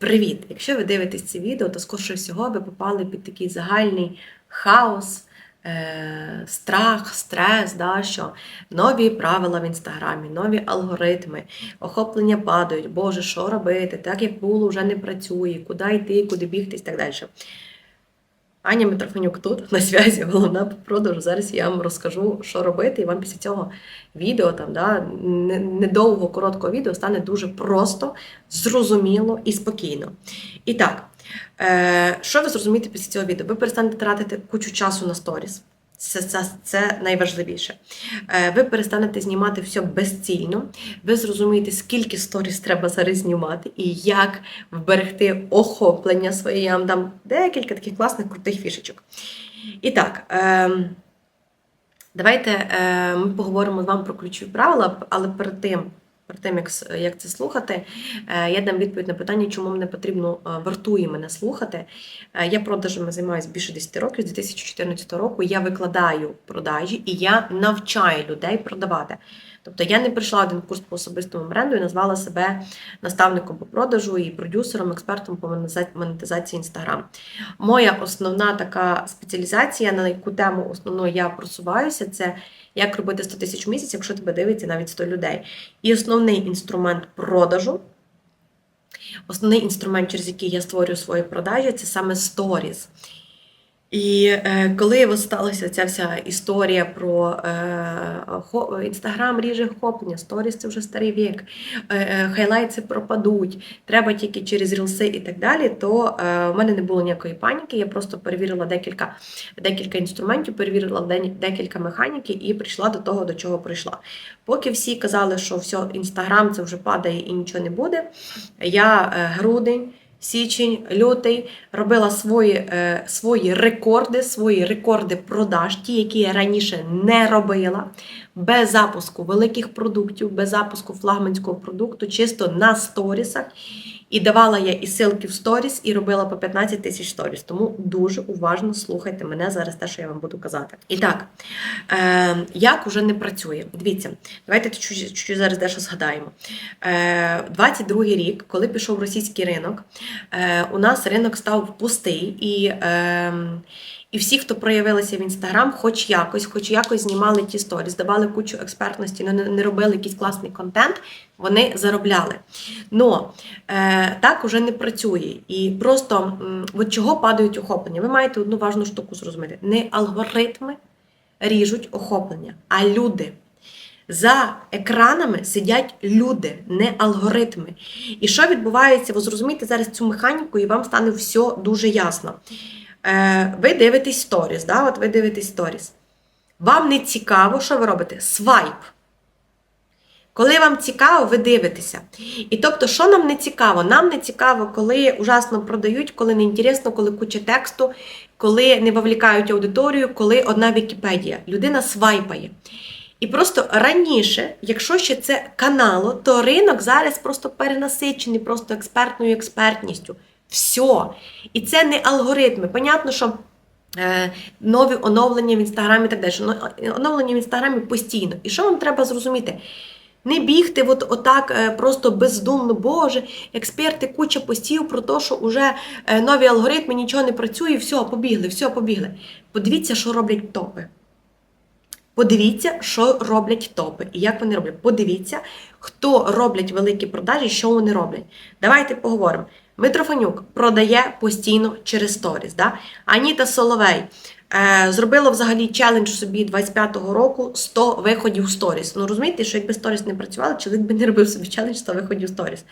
Привіт! Якщо ви дивитесь це відео, то скорше всього ви попали під такий загальний хаос, е- страх, стрес, да, що нові правила в інстаграмі, нові алгоритми, охоплення падають, Боже, що робити? Так як було, вже не працює, куди йти, куди бігти і так далі. Аня Митрофанюк тут на зв'язі, головна по продажу. Зараз я вам розкажу, що робити, і вам після цього відео, там, да, недовго, короткого відео стане дуже просто, зрозуміло і спокійно. І так, е, що ви зрозумієте після цього відео? Ви перестанете тратити кучу часу на сторіс. Це, це, це найважливіше. Е, Ви перестанете знімати все безцільно. Ви зрозумієте, скільки сторіс треба зараз знімати і як вберегти охоплення своє. Я вам дам декілька таких класних крутих фішечок. І так, ем, давайте е, ми поговоримо з вами про ключові правила, але перед тим. Перед тим, як, як це слухати, е, я дам відповідь на питання, чому мене потрібно е, вартує мене слухати. Е, Я продажами займаюся більше 10 років, з 2014 року я викладаю продажі і я навчаю людей продавати. Тобто я не прийшла один курс по особистому бренду і назвала себе наставником по продажу і продюсером, експертом по монетизації Instagram. Моя основна така спеціалізація, на яку тему основно я просуваюся, це як робити 100 тисяч в місяць, якщо тебе дивиться навіть 100 людей. І основний інструмент продажу, основний інструмент, через який я створюю свої продажі, це саме сторіс. І е, коли сталася ця вся історія про е, ріже охоплення, сторіс це вже старий вік, е, е, хайлайти пропадуть, треба тільки через рілси і так далі, то е, в мене не було ніякої паніки. Я просто перевірила декілька, декілька інструментів, перевірила декілька механіки і прийшла до того, до чого прийшла. Поки всі казали, що все, інстаграм це вже падає і нічого не буде. Я е, грудень. Січень, лютий робила свої, е, свої рекорди, свої рекорди продаж, ті, які я раніше не робила, без запуску великих продуктів, без запуску флагманського продукту, чисто на сторісах. І давала я і силки в сторіс, і робила по 15 тисяч сторіс. Тому дуже уважно слухайте мене зараз, те, що я вам буду казати. І так, е, як уже не працює? Дивіться, давайте чуть- чуть-чуть зараз дещо згадаємо. Е, 22-й рік, коли пішов російський ринок, е, у нас ринок став пустий, і, е, і всі, хто проявилися в інстаграм, хоч якось, хоч якось знімали ті сторіс, давали кучу експертності, не, робили якийсь класний контент, вони заробляли. Но е, так уже не працює. І просто от чого падають охоплення? Ви маєте одну важну штуку зрозуміти: не алгоритми ріжуть охоплення, а люди. За екранами сидять люди, не алгоритми. І що відбувається? Ви зрозумієте зараз цю механіку, і вам стане все дуже ясно. Е, ви дивитесь сторіс, да? от ви дивитесь сторіс. Вам не цікаво, що ви робите? Свайп. Коли вам цікаво, ви дивитеся. І тобто, що нам не цікаво? Нам не цікаво, коли ужасно продають, коли не інтересно, коли куча тексту, коли не вовлікають аудиторію, коли одна Вікіпедія. Людина свайпає. І просто раніше, якщо ще це канало, то ринок зараз просто перенасичений просто експертною експертністю. Все. І це не алгоритми. Понятно, що е, нові оновлення в інстаграмі і так далі. Оновлення в інстаграмі постійно. І що вам треба зрозуміти? Не бігти от, отак е, просто бездумно, Боже, експерти, куча постів про те, що вже е, нові алгоритми, нічого не працює, все, побігли, все, побігли. Подивіться, що роблять топи. Подивіться, що роблять топи і як вони роблять. Подивіться, хто роблять великі продажі, що вони роблять. Давайте поговоримо. Митрофанюк продає постійно через сторіс. Да? Аніта Соловей е, зробила взагалі челендж собі 25-го року 100 виходів сторіс. Ну розумієте, що якби сторіс не працювали, чоловік би не робив собі челендж 100 виходів сторіс.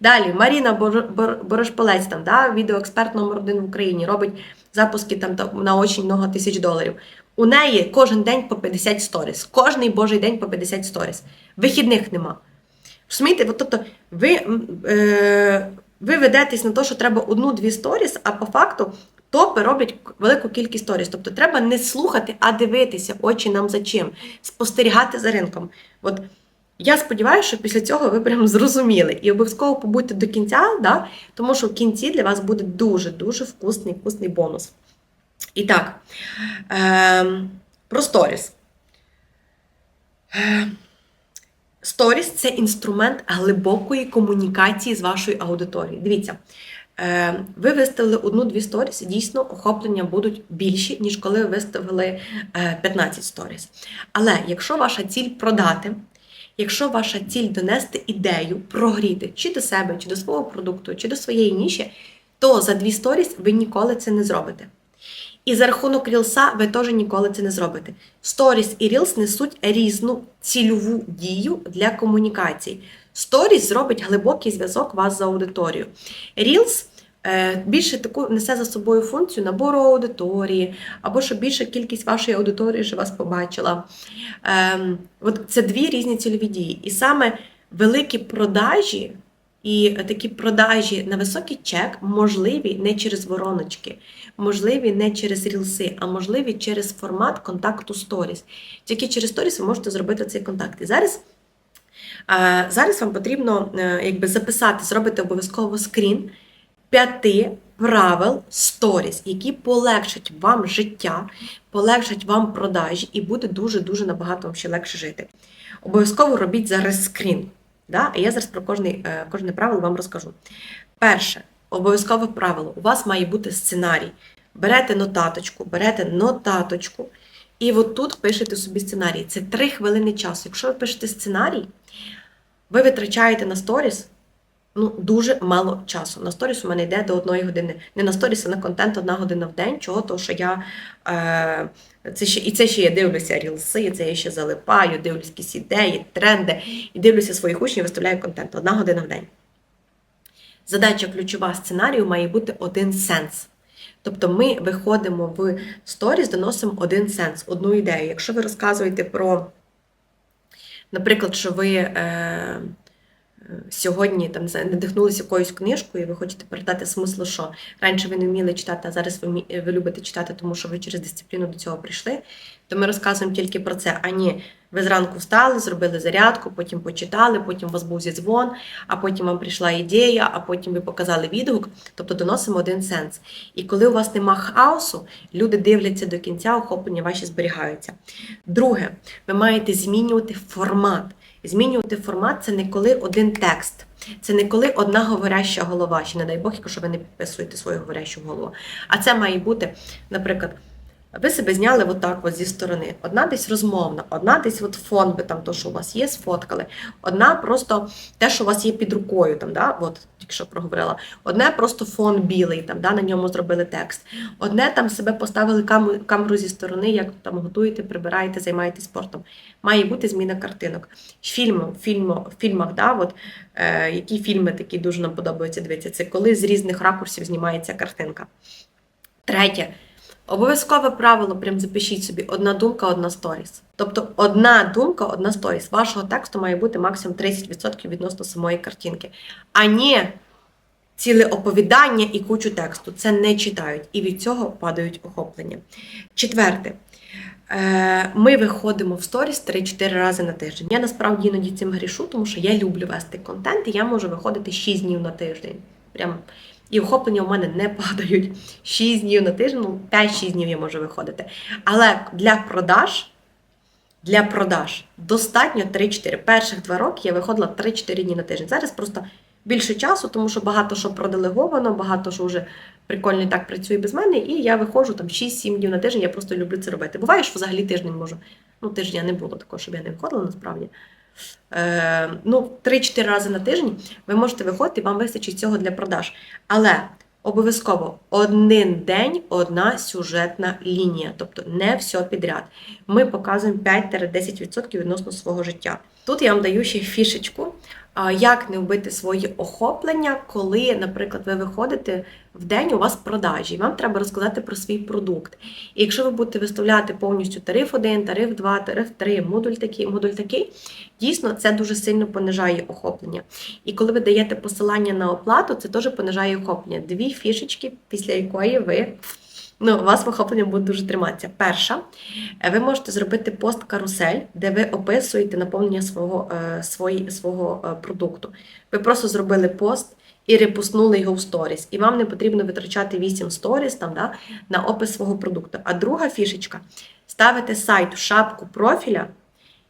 Далі Маріна Бор- Бор- Борошпалець, там, да, відеоексперт номер один в Україні, робить запуски там на очень много тисяч доларів. У неї кожен день по 50 сторіс. Кожний божий день по 50 сторіс. Вихідних нема. Розумієте, тобто ви, е, ви ведетесь на те, що треба одну-дві сторіс, а по факту топи роблять велику кількість сторіс. Тобто треба не слухати, а дивитися очі нам за чим, спостерігати за ринком. От я сподіваюся, що після цього ви прям зрозуміли. І обов'язково побудьте до кінця, да? тому що в кінці для вас буде дуже-дуже вкусний, вкусний бонус. І так, ем, про сторіс. Е, Сторіс це інструмент глибокої комунікації з вашою аудиторією. Дивіться, Е, Ви виставили одну-дві сторіс, дійсно охоплення будуть більші, ніж коли ви виставили е, 15 сторіс. Але якщо ваша ціль продати, якщо ваша ціль донести ідею, прогріти чи до себе, чи до свого продукту, чи до своєї ніші, то за дві сторіс ви ніколи це не зробите. І за рахунок рілса ви теж ніколи це не зробите. Сторіс і рілс несуть різну цільову дію для комунікацій. Сторіс зробить глибокий зв'язок вас з аудиторією. Рілс е, більше таку несе за собою функцію набору аудиторії, або щоб більша кількість вашої аудиторії вже вас побачила. Ем, от це дві різні цільові дії. І саме великі продажі. І такі продажі на високий чек можливі не через вороночки, можливі не через рілси, а можливі через формат контакту сторіс. Тільки через сторіс ви можете зробити цей контакт. І зараз, зараз вам потрібно е, якби, записати, зробити обов'язково скрін п'яти правил сторіс, які полегшать вам життя, полегшать вам продажі, і буде дуже-дуже набагато вам ще легше жити. Обов'язково робіть зараз скрін. Да? І я зараз про кожне, кожне правило вам розкажу. Перше, обов'язкове правило: у вас має бути сценарій. Берете нотаточку, берете нотаточку, і отут пишете собі сценарій. Це 3 хвилини часу. Якщо ви пишете сценарій, ви витрачаєте на сторіс ну, дуже мало часу. На сторіс у мене йде до одної години. Не на сторіс, а на контент одна година в день. Чого? Тому що я е, це ще, і це ще я дивлюся рілси, це я ще залипаю, дивлюсь якісь ідеї, тренди, і дивлюся своїх учнів, виставляю контент. Одна година в день. Задача ключова сценарію має бути один сенс. Тобто ми виходимо в сторіс, доносимо один сенс, одну ідею. Якщо ви розказуєте про, наприклад, що ви. Е, Сьогодні там надихнулися якоюсь книжкою, і ви хочете передати смисло, що раніше ви не вміли читати, а зараз ви ви любите читати, тому що ви через дисципліну до цього прийшли. То ми розказуємо тільки про це. А ні, ви зранку встали, зробили зарядку, потім почитали, потім у вас був зідзвон, а потім вам прийшла ідея, а потім ви показали відгук. Тобто доносимо один сенс. І коли у вас нема хаосу, люди дивляться до кінця, охоплення ваші зберігаються. Друге, ви маєте змінювати формат. Змінювати формат це не коли один текст, це не коли одна говоряща голова, ще не дай Бог, якщо ви не підписуєте свою говорящу голову. А це має бути, наприклад, ви себе зняли отак от зі сторони. Одна десь розмовна, одна десь от фон, би там то, що у вас є, сфоткали. Одна просто те, що у вас є під рукою, там, да, от, тільки проговорила. Одне просто фон білий, там, да, на ньому зробили текст. Одне там себе поставили камеру, камеру зі сторони, як там готуєте, прибираєте, займаєтесь спортом. Має бути зміна картинок. Фільм, фільм, в фільмах, да, от, е, які фільми такі дуже нам подобаються дивитися, це коли з різних ракурсів знімається картинка. Третє. Обов'язкове правило, прям запишіть собі, одна думка, одна сторіс. Тобто одна думка, одна сторіс. Вашого тексту має бути максимум 30% відносно самої картинки. А не ціле оповідання і кучу тексту. Це не читають. І від цього падають охоплення. Четверте. Е, ми виходимо в сторіс 3-4 рази на тиждень. Я насправді іноді цим грішу, тому що я люблю вести контент, і я можу виходити 6 днів на тиждень. Прям і охоплення у мене не падають 6 днів на тиждень, ну 5-6 днів я можу виходити. Але для продаж для продаж достатньо 3-4. Перших два роки я виходила 3-4 дні на тиждень. Зараз просто більше часу, тому що багато що проделеговано, багато що вже прикольно і так працює без мене, і я виходжу там 6-7 днів на тиждень, я просто люблю це робити. Буває, що взагалі тиждень можу. Ну, тижня не було такого, щоб я не виходила насправді. Е, ну, 3-4 рази на тиждень ви можете виходити, і вам вистачить цього для продаж. Але обов'язково один день одна сюжетна лінія, тобто не все підряд. Ми показуємо 5-10% відносно свого життя. Тут я вам даю ще фішечку, як не вбити свої охоплення, коли, наприклад, ви виходите в день, у вас продажі, і вам треба розказати про свій продукт. І якщо ви будете виставляти повністю тариф 1, тариф 2, тариф 3, модуль такий, модуль такий, дійсно це дуже сильно понижає охоплення. І коли ви даєте посилання на оплату, це теж понижає охоплення. Дві фішечки, після якої ви. Ну, у вас охоплення буде дуже триматися. Перша, е, ви можете зробити пост-карусель, де ви описуєте наповнення свого е, свої, свого е, продукту. Ви просто зробили пост і репустнули його в сторіс. І вам не потрібно витрачати 8 сторіс да, на опис свого продукту. А друга фішечка ставите сайт в шапку профіля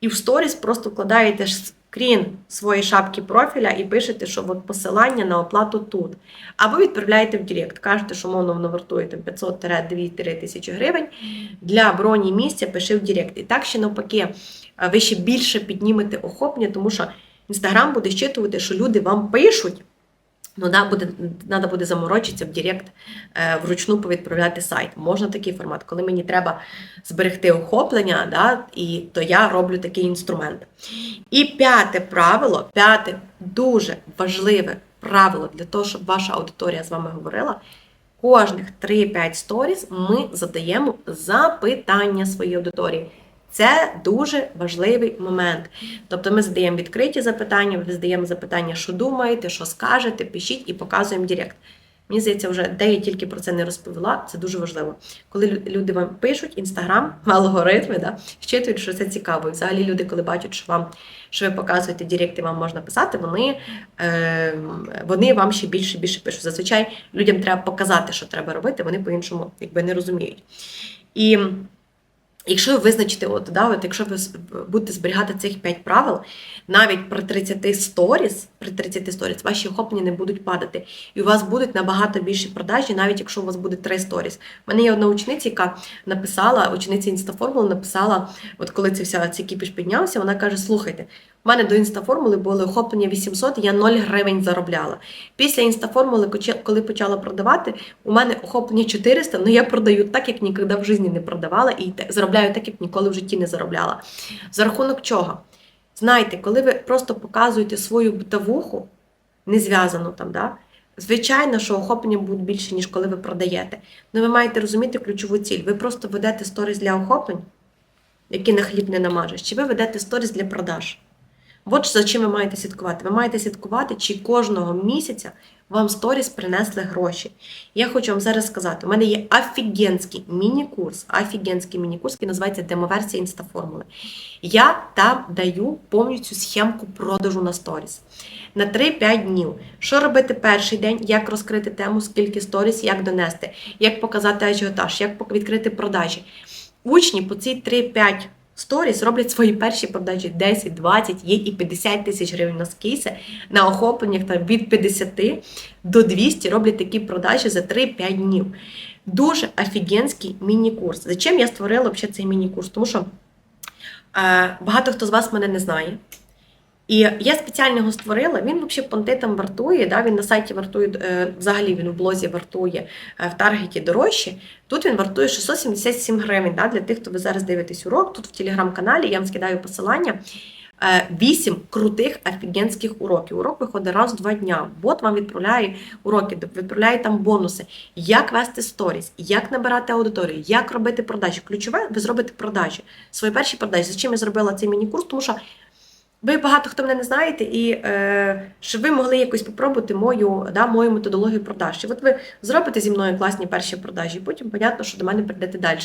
і в сторіс просто вкладаєте крін своєї шапки профіля і пишете, що от посилання на оплату тут. Або відправляєте в Директ. Кажете, що мовно воно вартує 500-2 тисячі гривень. Для броні місця пиши в Директ. І так ще навпаки, е, ви ще більше піднімете охоплення, тому що Інстаграм буде щитувати, що люди вам пишуть. Ну, да, буде, треба буде заморочитися в Директ, е, вручну повідправляти сайт. Можна такий формат, коли мені треба зберегти охоплення, да, і то я роблю такий інструмент. І п'яте правило, п'яте дуже важливе правило для того, щоб ваша аудиторія з вами говорила. Кожних 3-5 сторіс ми задаємо запитання своїй аудиторії. Це дуже важливий момент. Тобто ми задаємо відкриті запитання, ми задаємо запитання, що думаєте, що скажете, пишіть і показуємо Директ. Мені здається, вже де я тільки про це не розповіла, це дуже важливо. Коли люди вам пишуть, інстаграм, алгоритми, да, щитують, що це цікаво. І взагалі люди, коли бачать, що вам що ви показуєте Директ і вам можна писати, вони, е, вони вам ще більше більше пишуть. Зазвичай людям треба показати, що треба робити, вони по-іншому якби не розуміють. І Якщо ви визначите, от, да, от, якщо ви будете зберігати цих 5 правил, навіть при 30 сторіс, при 30 сторіс ваші охоплення не будуть падати. І у вас будуть набагато більші продажі, навіть якщо у вас буде 3 сторіс. У мене є одна учениця, яка написала, учениця інстаформули написала, от коли це вся цей кіпіш піднявся, вона каже: слухайте, у мене до інстаформули були охоплення 800, я 0 гривень заробляла. Після інстаформули, коли почала продавати, у мене охоплення 400, але я продаю так, як ніколи в житті не продавала, і заробляю так, як ніколи в житті не заробляла. За рахунок чого? Знаєте, коли ви просто показуєте свою битовуху, не зв'язану там, да? звичайно, що охоплення будуть більше, ніж коли ви продаєте. Але ви маєте розуміти ключову ціль. Ви просто ведете сторіс для охоплень, які на хліб не намажеш, чи ви ведете сторіс для продаж. От за чим ви маєте слідкувати. Ви маєте слідкувати, чи кожного місяця вам сторіс принесли гроші. Я хочу вам зараз сказати: у мене є офігенський міні-курс, офігенський міні-курс, який називається демоверсія інстаформули. Я там даю повністю схемку продажу на сторіс. На 3-5 днів. Що робити перший день, як розкрити тему, скільки сторіс, як донести, як показати ажіотаж, як відкрити продажі. Учні по ці 3-5 сторіс роблять свої перші продажі 10, 20, є і 50 тисяч гривень на кейси, на охопленнях там, від 50 до 200 роблять такі продажі за 3-5 днів. Дуже офігенський міні-курс. Зачем я створила взагалі цей міні-курс? Тому що е, багато хто з вас мене не знає. І я спеціально його створила. Він взагалі понти вартує. Да? Він на сайті вартує, е, взагалі він у блозі вартує е, в таргеті дорожче. Тут він вартує 677 гривень. Да? Для тих, хто ви зараз дивитесь урок. Тут в телеграм-каналі я вам скидаю посилання. Е, Вісім крутих офігенських уроків. Урок виходить раз в два дня. Бот вам відправляє уроки, відправляє там бонуси, як вести сторіс, як набирати аудиторію, як робити продажі. Ключове, ви зробите продажі. Свої перші продажі. Зачем я зробила цей міні-курс? Тому що ви багато хто мене не знаєте, і е, щоб ви могли якось попробувати мою, да, мою методологію продаж. І от ви зробите зі мною класні перші продажі, і потім, понятно, що до мене прийдете далі.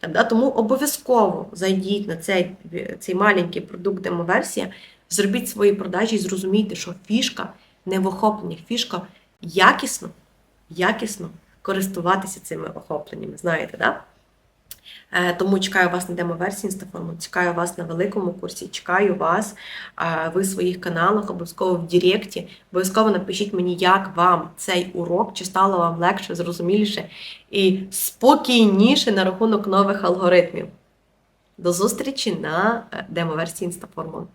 Там, да, тому обов'язково зайдіть на цей, цей маленький продукт демоверсія, зробіть свої продажі і зрозумійте, що фішка не в охопленнях, фішка якісно, якісно користуватися цими охопленнями. Знаєте, да? Е, Тому чекаю вас на демо-версії інстаформу, чекаю вас на великому курсі, чекаю вас е, ви в своїх каналах, обов'язково в Директі. Обов'язково напишіть мені, як вам цей урок, чи стало вам легше, зрозуміліше і спокійніше на рахунок нових алгоритмів. До зустрічі на е, демо-версії інстаформу.